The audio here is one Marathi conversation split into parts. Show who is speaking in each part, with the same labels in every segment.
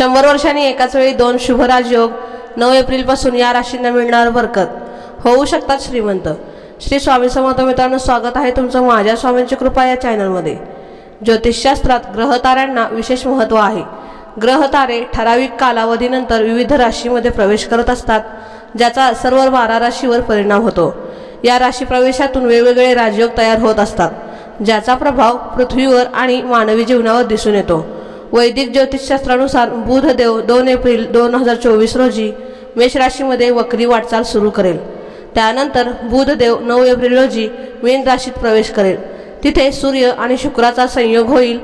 Speaker 1: शंभर वर्षांनी एकाच वेळी दोन शुभ राजयोग नऊ एप्रिलपासून या राशींना मिळणार बरकत. होऊ शकतात श्रीमंत. श्री स्वामी समर्थ मित्रांनो स्वागत आहे तुमचं माझ्या स्वामींची कृपा या चॅनलमध्ये. ज्योतिषशास्त्रात ग्रहताऱ्यांना विशेष महत्त्व आहे. ग्रहतारे ठराविक कालावधीनंतर विविध राशीमध्ये प्रवेश करत असतात ज्याचा सर्व बारा राशीवर परिणाम होतो. या राशी प्रवेशातून वेगवेगळे राजयोग तयार होत असतात ज्याचा प्रभाव पृथ्वीवर आणि मानवी जीवनावर दिसून येतो. वैदिक ज्योतिषशास्त्रानुसार बुधदेव दोन एप्रिल दोन हजार चोवीस रोजी मेष राशीमध्ये वक्री वाटचाल सुरू करेल. त्यानंतर बुधदेव नऊ एप्रिल रोजी मीन राशीत प्रवेश करेल. तिथे सूर्य आणि शुक्राचा संयोग होईल.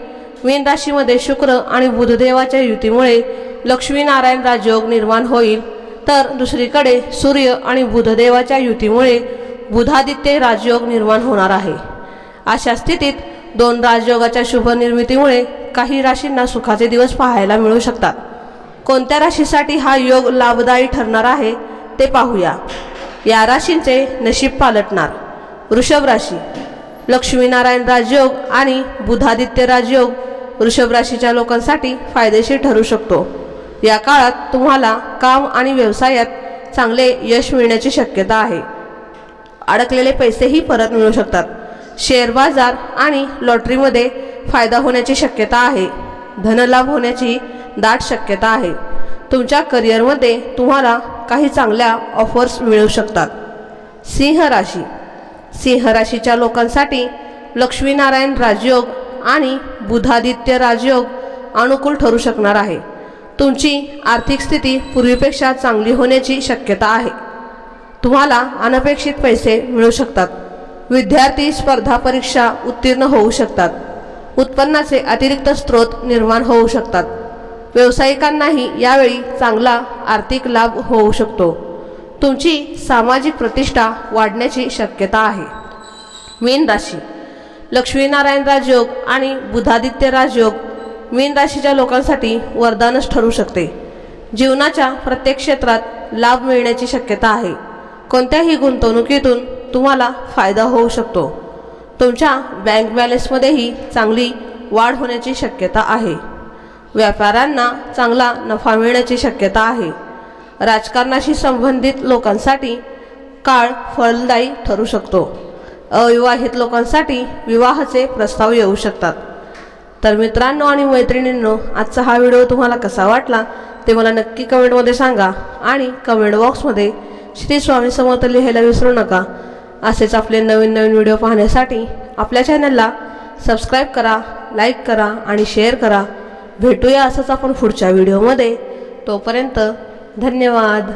Speaker 1: मीन राशीमध्ये शुक्र आणि बुधदेवाच्या युतीमुळे लक्ष्मीनारायण राजयोग निर्माण होईल. तर दुसरीकडे सूर्य आणि बुधदेवाच्या युतीमुळे बुधादित्य राजयोग निर्माण होणार आहे. अशा स्थितीत दोन राजयोगाच्या शुभ निर्मितीमुळे काही राशींना सुखाचे दिवस पाहायला मिळू शकतात. कोणत्या राशीसाठी हा योग लाभदायी ठरणार आहे ते पाहूया. या राशींचे नशीब पालटणार. वृषभ राशी. लक्ष्मीनारायण राजयोग आणि बुधादित्य राजयोग वृषभ राशीच्या लोकांसाठी फायदेशीर ठरू शकतो. या काळात तुम्हाला काम आणि व्यवसायात चांगले यश मिळण्याची शक्यता आहे. अडकलेले पैसेही परत मिळू शकतात. शेअर बाजार आणि लॉटरीमध्ये फायदा होण्याची शक्यता आहे. धनलाभ होण्याची दाट शक्यता आहे. तुमच्या करिअरमध्ये तुम्हाला काही चांगल्या ऑफर्स मिळू शकतात. सिंह राशी. सिंह राशीच्या लोकांसाठी लक्ष्मीनारायण राजयोग आणि बुधादित्य राजयोग अनुकूल ठरू शकणार आहे. तुमची आर्थिक स्थिती पूर्वीपेक्षा चांगली होण्याची शक्यता आहे. तुम्हाला अनपेक्षित पैसे मिळू शकतात. विद्यार्थी स्पर्धा परीक्षा उत्तीर्ण होऊ शकतात. उत्पन्नाचे अतिरिक्त स्रोत निर्माण होऊ शकतात. व्यावसायिकांनाही यावेळी चांगला आर्थिक लाभ होऊ शकतो. तुमची सामाजिक प्रतिष्ठा वाढण्याची शक्यता आहे. मीन राशी. लक्ष्मीनारायण राजयोग आणि बुधादित्य राजयोग मीन राशीच्या लोकांसाठी वरदानच ठरू शकते. जीवनाच्या प्रत्येक क्षेत्रात लाभ मिळण्याची शक्यता आहे. कोणत्याही गुंतवणुकीतून तुम्हाला फायदा होऊ शकतो. तुमच्या बँक बॅलन्समध्येही चांगली वाढ होण्याची शक्यता आहे. व्यापाऱ्यांना चांगला नफा मिळण्याची शक्यता आहे. राजकारणाशी संबंधित लोकांसाठी काळ फलदायी ठरू शकतो. अविवाहित लोकांसाठी विवाहाचे प्रस्ताव येऊ शकतात. तर मित्रांनो आणि मैत्रिणींनो आजचा हा व्हिडिओ तुम्हाला कसा वाटला ते मला नक्की कमेंटमध्ये सांगा आणि कमेंट बॉक्समध्ये श्री स्वामी समर्थ लिहायला विसरू नका. असेच आपले नवीन नवीन व्हिडिओ पाहण्यासाठी आपल्या चॅनलला सबस्क्राईब करा लाईक करा आणि शेअर करा. भेटूया असंच आपण पुढच्या व्हिडिओमध्ये तोपर्यंत धन्यवाद.